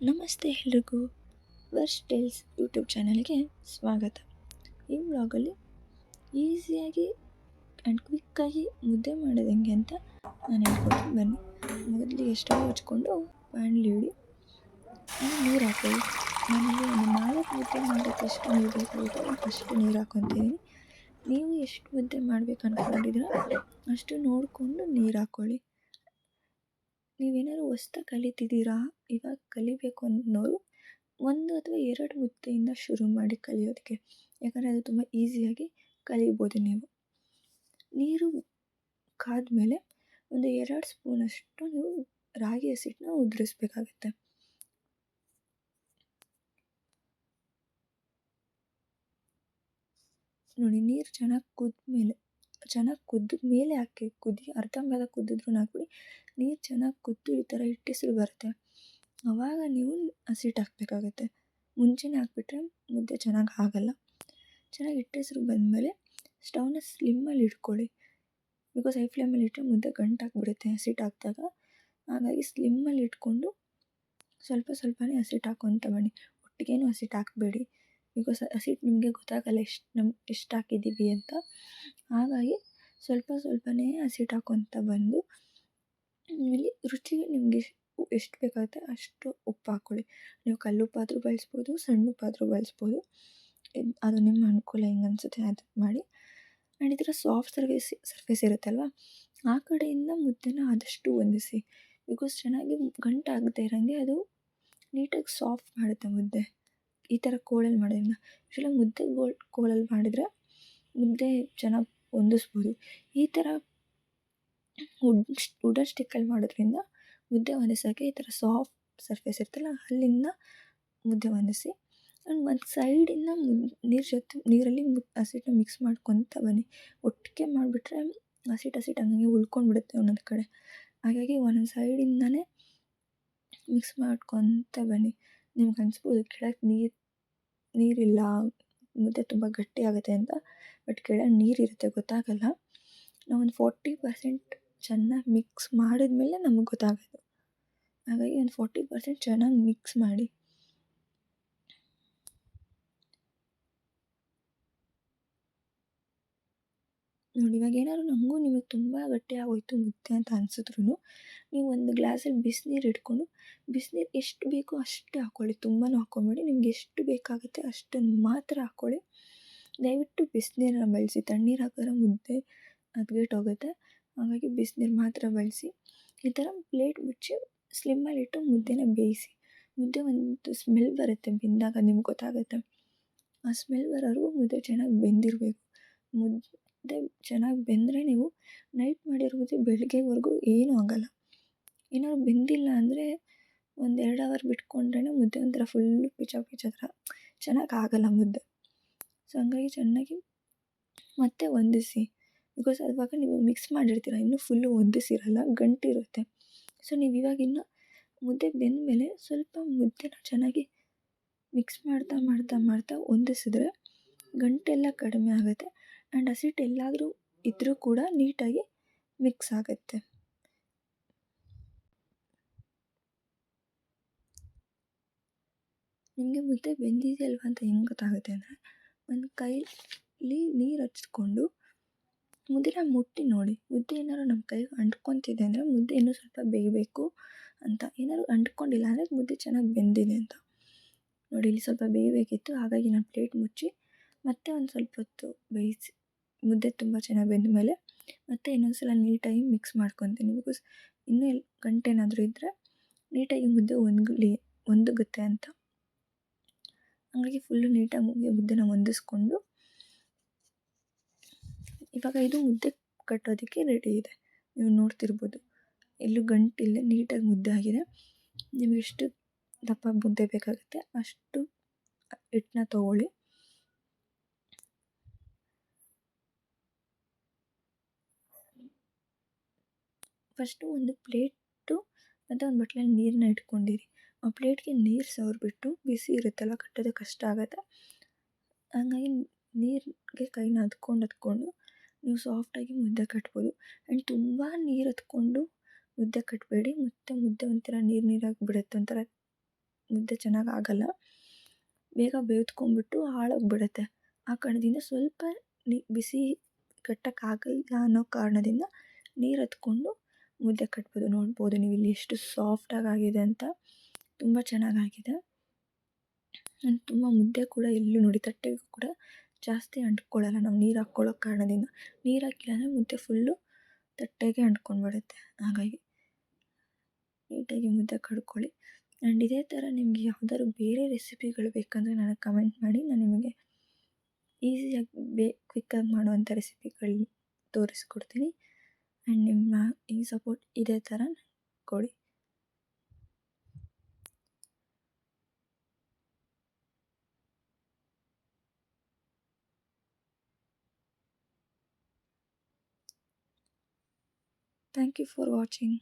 ನಮಸ್ತೆ ಎಲ್ರಿಗೂ. ವರ್ಷ್ ಟೇಲ್ಸ್ ಯೂಟ್ಯೂಬ್ ಚಾನಲ್ಗೆ ಸ್ವಾಗತ. ಈ ವ್ಲಾಗಲ್ಲಿ ಈಸಿಯಾಗಿ ಆ್ಯಂಡ್ ಕ್ವಿಕ್ಕಾಗಿ ಮುದ್ದೆ ಮಾಡೋದು ಹೆಂಗೆ ಅಂತ ನಾನು ಹೇಳ್ಕೊಡ್ತೀನಿ. ಬನ್ನಿ. ಮೊದಲಿಗೆ ಸ್ಟವ್ ಹಚ್ಕೊಂಡು ಬಾಣಲಿ ಇಡಿ. ನೀರು ಹಾಕೊಳ್ಳಿ. ಒಂದು ನಾಲ್ಕು ಮುದ್ದೆ ಮಾಡೋಕ್ಕೆ ಎಷ್ಟು ನೀರು ಬೇಕಾಗುತ್ತೋ ಅಷ್ಟು ನೀರು ಹಾಕೊತೀನಿ ನೀವು ಎಷ್ಟು ಮುದ್ದೆ ಮಾಡ್ಬೇಕು ಅಂದ್ಕೊಂಡಿದ್ದೀರ ಅಷ್ಟು ನೋಡಿಕೊಂಡು ನೀರು ಹಾಕ್ಕೊಳ್ಳಿ ನೀವೇನಾದ್ರು ಹೊಸ್ದಾಗಿ ಕಲಿತಿದ್ದೀರಾ? ಇವಾಗ ಕಲಿಬೇಕು ಅನ್ನೋರು ಒಂದು ಅಥವಾ ಎರಡು ಮುದ್ದೆಯಿಂದ ಶುರು ಮಾಡಿ ಕಲಿಯೋದಕ್ಕೆ. ಯಾಕಂದರೆ ಅದು ತುಂಬ ಈಸಿಯಾಗಿ ಕಲಿಬೋದು ನೀವು. ನೀರು ಕಾದ್ಮೇಲೆ ಒಂದು ಎರಡು ಸ್ಪೂನಷ್ಟು ನೀವು ರಾಗಿ ಹಸಿಟ್ಟನ್ನ ಉದುರಿಸ್ಬೇಕಾಗತ್ತೆ. ನೋಡಿ, ನೀರು ಚೆನ್ನಾಗಿ ಕುದ್ಮೇಲೆ ಚೆನ್ನಾಗಿ ಕುದ್ದು ಮೇಲೆ ಹಾಕಿ ಕುದಿ ಅರ್ಧಂಬರ್ಧ ಕುದ್ದಿದ್ರೂ ಹಾಕ್ಬಿಡಿ ನೀರು ಚೆನ್ನಾಗಿ ಕುದ್ದು ಈ ಥರ ಹಿಟ್ಟಿಸ್ರು ಬರುತ್ತೆ. ಆವಾಗ ನೀವು ಹಸಿಟ್ಟು ಹಾಕಬೇಕಾಗುತ್ತೆ. ಮುಂಚೆನೇ ಹಾಕ್ಬಿಟ್ರೆ ಮುದ್ದೆ ಚೆನ್ನಾಗಿ ಆಗಲ್ಲ. ಚೆನ್ನಾಗಿ ಹಿಟ್ಟೆಸರು ಬಂದಮೇಲೆ ಸ್ಟವ್ನ ಸ್ಲಿಮ್ಮಲ್ಲಿ ಇಟ್ಕೊಳ್ಳಿ. ಬಿಕಾಸ್ ಹೈ ಫ್ಲೇಮಲ್ಲಿ ಇಟ್ಟರೆ ಮುದ್ದೆ ಗಂಟಾಗ್ಬಿಡುತ್ತೆ ಹಸಿಟ್ಟು ಹಾಕಿದಾಗ ಹಾಗಾಗಿ ಸ್ಲಿಮ್ಮಲ್ಲಿ ಇಟ್ಕೊಂಡು ಸ್ವಲ್ಪ ಸ್ವಲ್ಪನೇ ಹಸಿಟ್ಟು ಹಾಕ್ಕೊತ ಬನ್ನಿ. ಒಟ್ಟಿಗೇನು ಹಸಿಟ್ಟು ಹಾಕಬೇಡಿ. ಬಿಕಾಸ್ ಹಸಿಟ್ಟು ನಿಮಗೆ ಗೊತ್ತಾಗಲ್ಲ ಎಷ್ಟು ನಮ್ಮ ಎಷ್ಟು ಹಾಕಿದ್ದೀವಿ ಅಂತ. ಹಾಗಾಗಿ ಸ್ವಲ್ಪ ಸ್ವಲ್ಪನೇ ಹಸಿಟ್ಟು ಹಾಕ್ಕೊತ ಬಂದು ಆಮೇಲೆ ರುಚಿಗೆ ನಿಮಗೆ ಎಷ್ಟು ಬೇಕಾಗುತ್ತೆ ಅಷ್ಟು ಉಪ್ಪು ಹಾಕ್ಕೊಳ್ಳಿ ನೀವು ಕಲ್ಲು ಪಾತ್ರೆ ಬಳಸ್ಬೋದು, ಸಣ್ಣ ಉಪ್ಪಾದರೂ ಬಳಸ್ಬೋದು. ಅದು ನಿಮ್ಮ ಅನುಕೂಲ ಹೆಂಗೆ ಅನಿಸುತ್ತೆ ಅದು ಮಾಡಿ. ಆ್ಯಂಡ್ ಥರ ಸಾಫ್ಟ್ ಸರ್ವಿಸ್, ಸರ್ಫೇಸ್ ಇರುತ್ತಲ್ವ? ಆ ಕಡೆಯಿಂದ ಮುದ್ದೆನ ಆದಷ್ಟು ಹೊಂದಿಸಿ. ಬಿಕಾಸ್ ಚೆನ್ನಾಗಿ ಗಂಟಾಗದೇ ಇರೋಂಗೆ ಅದು ನೀಟಾಗಿ ಸಾಫ್ಟ್ ಮಾಡುತ್ತೆ ಮುದ್ದೆ. ಈ ಥರ ಕೋಳಲ್ಲಿ ಮಾಡೋದ್ರಿಂದ ಯೂಶ್ವಲಾಗಿ ಮುದ್ದೆ ಗೋಲ್ ಕೋಳಲ್ಲಿ ಮಾಡಿದರೆ ಮುದ್ದೆ ಚೆನ್ನಾಗಿ ಹೊಂದಿಸ್ಬೋದು. ಈ ಥರ ವುಡ್ ವುಡನ್ ಸ್ಟಿಕ್ಕಲ್ಲಿ ಮಾಡೋದ್ರಿಂದ ಮುದ್ದೆ ಹೊಂದಿಸೋಕ್ಕೆ ಈ ಥರ ಸಾಫ್ಟ್ ಸರ್ಫೇಸ್ ಇರುತ್ತಲ್ಲ, ಅಲ್ಲಿಂದ ಮುದ್ದೆ ಹೊಂದಿಸಿ ಆ್ಯಂಡ್ ಒಂದು ಸೈಡಿಂದ ನೀರು ಜೊತೆ, ನೀರಲ್ಲಿ ಮು ಮಿಕ್ಸ್ ಮಾಡ್ಕೊತ ಬನ್ನಿ. ಒಟ್ಟಿಗೆ ಮಾಡಿಬಿಟ್ರೆ ಹಸಿಟ್ಟು ಹಸಿಟ್ಟು ಹಂಗಂಗೆ ಉಳ್ಕೊಂಡ್ಬಿಡುತ್ತೆ ಒಂದೊಂದು ಕಡೆ. ಹಾಗಾಗಿ ಒಂದೊಂದು ಸೈಡಿಂದನೇ ಮಿಕ್ಸ್ ಮಾಡ್ಕೊತ ಬನ್ನಿ. ನಿಮ್ಗೆ ಅನ್ಸ್ಬೋದು ಕೆಳಗೆ ನೀರು, ನೀರಿಲ್ಲ, ಮುದ್ದೆ ತುಂಬ ಗಟ್ಟಿಯಾಗುತ್ತೆ ಅಂತ, ಬಟ್ ಕೆಳಗೆ ನೀರಿರುತ್ತೆ, ಗೊತ್ತಾಗಲ್ಲ. ನಾವೊಂದು ಫೋರ್ಟಿ ಪರ್ಸೆಂಟ್ ಚೆನ್ನಾಗಿ ಮಿಕ್ಸ್ ಮಾಡಿದ್ಮೇಲೆ ನಮಗೆ ಗೊತ್ತಾಗೋದು. ಹಾಗಾಗಿ ಒಂದು ಫೋರ್ಟಿ ಪರ್ಸೆಂಟ್ ಚೆನ್ನಾಗಿ ಮಿಕ್ಸ್ ಮಾಡಿ. ನೋಡಿ, ಇವಾಗ ಏನಾದ್ರು ನನಗೂ ನಿಮಗೆ ತುಂಬ ಗಟ್ಟಿ ಆಗೋಯ್ತು ಮುದ್ದೆ ಅಂತ ಅನ್ಸಿದ್ರು ನೀವು ಒಂದು ಗ್ಲಾಸಲ್ಲಿ ಬಿಸಿನೀರು ಇಟ್ಕೊಂಡು, ಬಿಸಿನೀರು ಎಷ್ಟು ಬೇಕೋ ಅಷ್ಟೇ ಹಾಕ್ಕೊಳ್ಳಿ ತುಂಬಾ ಹಾಕ್ಕೊಬೇಡಿ ನಿಮ್ಗೆ ಎಷ್ಟು ಬೇಕಾಗುತ್ತೆ ಅಷ್ಟನ್ನು ಮಾತ್ರ ಹಾಕ್ಕೊಳ್ಳಿ ದಯವಿಟ್ಟು ಬಿಸಿನೀರನ್ನ ಬಳಸಿ. ತಣ್ಣೀರು ಹಾಕಿದ್ರೆ ಮುದ್ದೆ ಹದ್ಗೆಟ್ಟೋಗುತ್ತೆ ಹಾಗಾಗಿ ಬಿಸಿನೀರು ಮಾತ್ರ ಬಳಸಿ. ಈ ಥರ ಪ್ಲೇಟ್ ಮುಚ್ಚಿ ಸ್ಲಿಮ್ಮಲ್ಲಿಟ್ಟು ಮುದ್ದೆನ ಬೇಯಿಸಿ. ಮುದ್ದೆ ಒಂದು ಸ್ಮೆಲ್ ಬರುತ್ತೆ ಬೆಂದಾಗ, ನಿಮ್ಗೆ ಗೊತ್ತಾಗುತ್ತೆ. ಆ ಸ್ಮೆಲ್ ಬರೋರು ಮುದ್ದೆ ಚೆನ್ನಾಗಿ ಬೆಂದಿರಬೇಕು. ಮುದ್ದೆ ಚೆನ್ನಾಗಿ ಬೆಂದರೆ ನೀವು ನೈಟ್ ಮಾಡಿರೋ ಮುದ್ದೆ ಬೆಳಗ್ಗೆವರೆಗೂ ಏನೂ ಆಗೋಲ್ಲ. ಏನಾದ್ರು ಬೆಂದಿಲ್ಲ ಅಂದರೆ ಒಂದು ಎರಡು ಅವರ್ ಬಿಟ್ಕೊಂಡ್ರೇ ಮುದ್ದೆ ಒಂಥರ ಫುಲ್ಲು ಪಿಚ ಪಿಚ ಥರ ಚೆನ್ನಾಗಿ ಆಗೋಲ್ಲ ಮುದ್ದೆ. ಸೊ ಹಂಗಾಗಿ ಚೆನ್ನಾಗಿ ಮತ್ತೆ ಹೊಂದಿಸಿ. ಬಿಕಾಸ್ ಅವಾಗ ನೀವು ಮಿಕ್ಸ್ ಮಾಡಿರ್ತೀರ, ಇನ್ನೂ ಫುಲ್ಲು ಹೊಂದಿಸಿರಲ್ಲ, ಗಂಟಿರುತ್ತೆ. ಸೊ ನೀವು ಇವಾಗ ಇನ್ನು ಮುದ್ದೆ ಬೆಂದಮೇಲೆ ಸ್ವಲ್ಪ ಮುದ್ದೆನ ಚೆನ್ನಾಗಿ ಮಿಕ್ಸ್ ಮಾಡ್ತಾ ಮಾಡ್ತಾ ಮಾಡ್ತಾ ಹೊಂದಿಸಿದ್ರೆ ಗಂಟೆಲ್ಲ ಕಡಿಮೆ ಆಗುತ್ತೆ. ಆ್ಯಂಡ್ ಹಸಿಟ್ಟು ಎಲ್ಲಾದರೂ ಇದ್ದರೂ ಕೂಡ ನೀಟಾಗಿ ಮಿಕ್ಸ್ ಆಗುತ್ತೆ. ನಿಮಗೆ ಮುದ್ದೆ ಬೆಂದಿದೆಯಲ್ವ ಅಂತ ಹೆಂಗೆ ಗೊತ್ತಾಗುತ್ತೆ ಅಂದರೆ ಒಂದು ಕೈಲಿ ನೀರು ಹಚ್ಕೊಂಡು ಮುದ್ದೆನ ಮುಟ್ಟಿ ನೋಡಿ. ಮುದ್ದೆ ಏನಾದ್ರು ನಮ್ಮ ಕೈಗೆ ಅಂಟ್ಕೊತಿದೆ ಅಂದರೆ ಮುದ್ದೆ ಇನ್ನೂ ಸ್ವಲ್ಪ ಬೇಯಬೇಕು ಅಂತ. ಏನಾದ್ರು ಅಂಟ್ಕೊಂಡಿಲ್ಲ ಅಂದರೆ ಮುದ್ದೆ ಚೆನ್ನಾಗಿ ಬೆಂದಿದೆ ಅಂತ. ನೋಡಿ, ಇಲ್ಲಿ ಸ್ವಲ್ಪ ಬೇಯಬೇಕಿತ್ತು. ಹಾಗಾಗಿ ನಾನು ಪ್ಲೇಟ್ ಮುಚ್ಚಿ ಮತ್ತೆ ಒಂದು ಸ್ವಲ್ಪ ಹೊತ್ತು ಬೇಯಿಸಿ ಮುದ್ದೆ ತುಂಬ ಚೆನ್ನಾಗಿ ಬೆಂದ ಮೇಲೆ ಮತ್ತೆ ಇನ್ನೊಂದು ಸಲ ನೀಟಾಗಿ ಮಿಕ್ಸ್ ಮಾಡ್ಕೊತೀನಿ. ಬಿಕಾಸ್ ಇನ್ನೂ ಗಂಟೇನಾದರೂ ಇದ್ದರೆ ನೀಟಾಗಿ ಮುದ್ದೆ ಒಣಗಲಿ ಒಂದುಗುತ್ತೆ ಅಂತ. ಹಾಗಾಗಿ ಫುಲ್ಲು ನೀಟಾಗಿ ಮುದ್ದೆನ ಹೊಂದಿಸ್ಕೊಂಡು ಇವಾಗ ಇದು ಮುದ್ದೆ ಕಟ್ಟೋದಕ್ಕೆ ರೆಡಿ ಇದೆ. ನೀವು ನೋಡ್ತಿರ್ಬೋದು. ಎಲ್ಲೂ ಗಂಟಿಲ್ಲ ನೀಟಾಗಿ ಮುದ್ದೆ ಆಗಿದೆ. ನಿಮಗೆ ಎಷ್ಟು ದಪ್ಪ ಮುದ್ದೆ ಬೇಕಾಗುತ್ತೆ ಅಷ್ಟು ಹಿಟ್ಟನ್ನ ತೊಗೊಳ್ಳಿ. ಫಸ್ಟು ಒಂದು ಪ್ಲೇಟು ಮತ್ತು ಒಂದು ಬಟ್ಲಲ್ಲಿ ನೀರನ್ನ ಇಟ್ಕೊಂಡಿರಿ. ಆ ಪ್ಲೇಟ್ಗೆ ನೀರು ಸವರಿಬಿಟ್ಟು ಬಿಸಿ ಇರುತ್ತಲ್ಲ ಕಟ್ಟೋದಕ್ಕೆ ಕಷ್ಟ ಆಗುತ್ತೆ. ಹಂಗಾಗಿ ನೀರಿಗೆ ಕೈನ ಹತ್ಕೊಂಡು ಹತ್ಕೊಂಡು ನೀವು ಸಾಫ್ಟಾಗಿ ಮುದ್ದೆ ಕಟ್ಬೋದು. ಆ್ಯಂಡ್ ತುಂಬ ನೀರು ಹತ್ಕೊಂಡು ಮುದ್ದೆ ಕಟ್ಟಬೇಡಿ ಮತ್ತು ಮುದ್ದೆ ಒಂಥರ ನೀರು ನೀರಾಗಿ ಬಿಡುತ್ತೆ ಒಂಥರ ಮುದ್ದೆ ಚೆನ್ನಾಗಿ ಆಗೋಲ್ಲ. ಬೇಗ ಬೇಯ್ತ್ಕೊಂಡ್ಬಿಟ್ಟು ಹಾಳಾಗಿಬಿಡುತ್ತೆ. ಆ ಕಾರಣದಿಂದ ಸ್ವಲ್ಪ ನೀ ಬಿಸಿ ಕಟ್ಟೋಕ್ಕಾಗಲ್ಲ ಅನ್ನೋ ಕಾರಣದಿಂದ ನೀರು ಹತ್ಕೊಂಡು ಮುದ್ದೆ ಕಟ್ಬೋದು. ನೋಡ್ಬೋದು ನೀವು ಇಲ್ಲಿ ಎಷ್ಟು ಸಾಫ್ಟಾಗಿ ಆಗಿದೆ ಅಂತ. ತುಂಬ ಚೆನ್ನಾಗಾಗಿದೆ. ನಾನು ತುಂಬ ಮುದ್ದೆ ಕೂಡ ಎಲ್ಲೂ ನೋಡಿ, ತಟ್ಟೆಗೂ ಕೂಡ ಜಾಸ್ತಿ ಅಂಟ್ಕೊಳ್ಳಲ್ಲ ನಾವು ನೀರು ಹಾಕ್ಕೊಳ್ಳೋ ಕಾರಣದಿಂದ. ನೀರು ಹಾಕಿಲ್ಲ ಅಂದರೆ ಮುದ್ದೆ ಫುಲ್ಲು ತಟ್ಟೆಗೆ ಅಂಟ್ಕೊಂಡ್ಬಿಡುತ್ತೆ. ಹಾಗಾಗಿ ನೀಟಾಗಿ ಮುದ್ದೆ ಕಡ್ಕೊಳ್ಳಿ. ಆ್ಯಂಡ್ ಇದೇ ಥರ ನಿಮಗೆ ಯಾವ್ದಾದ್ರು ಬೇರೆ ರೆಸಿಪಿಗಳು ಬೇಕಂದರೆ ನನಗೆ ಕಮೆಂಟ್ ಮಾಡಿ. ನಾನು ನಿಮಗೆ ಈಸಿಯಾಗಿ ಬೇ ಕ್ವಿಕ್ಕಾಗಿ ಮಾಡುವಂಥ ರೆಸಿಪಿಗಳು ತೋರಿಸ್ಕೊಡ್ತೀನಿ. ಆ್ಯಂಡ್ ನಿಮ್ಮ ಈ ಸಪೋರ್ಟ್ ಇದೇ ಥರ ಕೊಡಿ Thank you for watching.